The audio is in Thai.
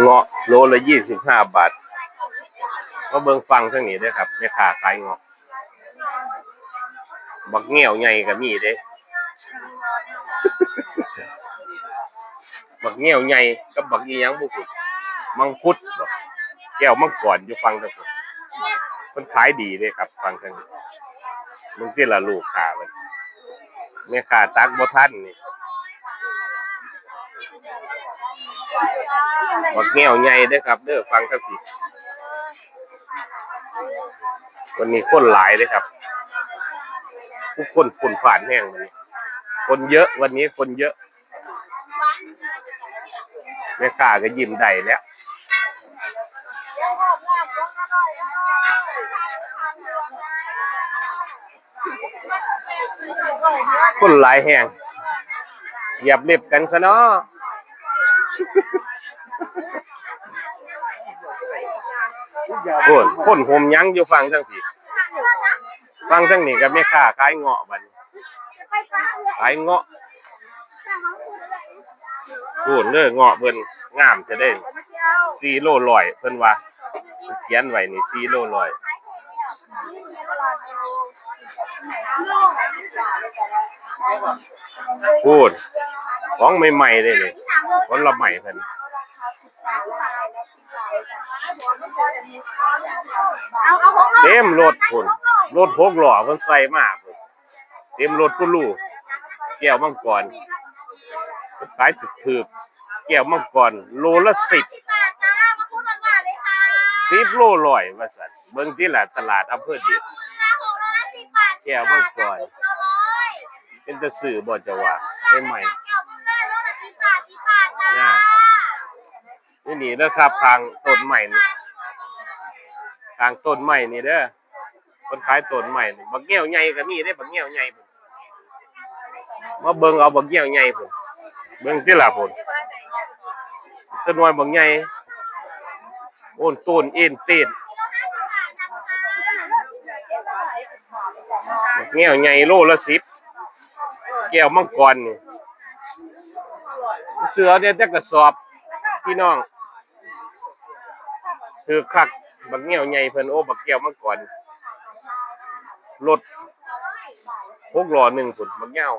เงาะโลละยี่สิบห้าบาทก็เบิ่งฟังทั้งนี้ด้อครับแม่ค้าขายเงาะ บักเงี้ยวใหญ่ก็มีเด้ บักเงี้ยวใหญ่กับบักอีหยังบุกุมังคุดบ่แก้วมังกรอยู่ฟังทั้งนี้มันขายดีเด้ครับ ฟังทั้งนี้มึงที่ละลูกค้ามันแม่ค้าตักบ่ทันนี่ บักเงี้ยวใหญ่เด้ครับ เด้อฟังทั้งนี้วันนี้คนหลายเด้อครับทุกคนฝุ่นผ่านแห้งวันนี้คนเยอะวันนี้คนเยอะแม่ค้าก็ยิ้มได้แล้วคนหลายแห้งเหยียบเล็บกันซะเนาะ โอ้ยคนห่มยั้งอยู่ฟังทั้งทีฟังทั้งนี้กับแม่ค้าขายเงาะบัดนี้ขายเงาะพูดเด้อเงาะเพิ่นงามจะได้สี่โลร้อยเพิ่นว่าเขียนไว้นี่สี่โลร้อยพูดของใหม่ๆเลยนี่ ผลไม้เพิ่นเต็มรถพุ่นรถหกหล้อเพิ่นใส่มาพุ่นเต็มรถพุ่นลูแก้วมังกรขายถูกๆแก้วมังกรโลละสิบสิบโลร้อยว่าซั่นเบิ่งที่หละตลาดอำเภอเดียดแก้วมังกรเป็นตะซื้อบ่จะว่าใหม่ นี่นี่เด้อครับทางต้นใหม่นี่ทางต้นใหม่นี่เด้อคนขายต้นใหม่นี่บักเงี้ยวใหญ่ก็มีได้บักเงี้ยวใหญ่พุ่นมาเบิ่งเอาบักเงี้ยวใหญ่พุ่นเบิ่งที่ละพุ่นต้นน้อยบักใหญ่โอนต้นเอ็นเต้นบักเงี้ยวใหญ่โลละสิบแก้วมังกรนี่เสือเนี่ยจะกระสอบพี่น้อง คือคักบักเงี้ยวใหญ่เพิ่นโอ้บักเก้วมังกรรถหกล้อหนึ่งพุ่นบักเงี้ยว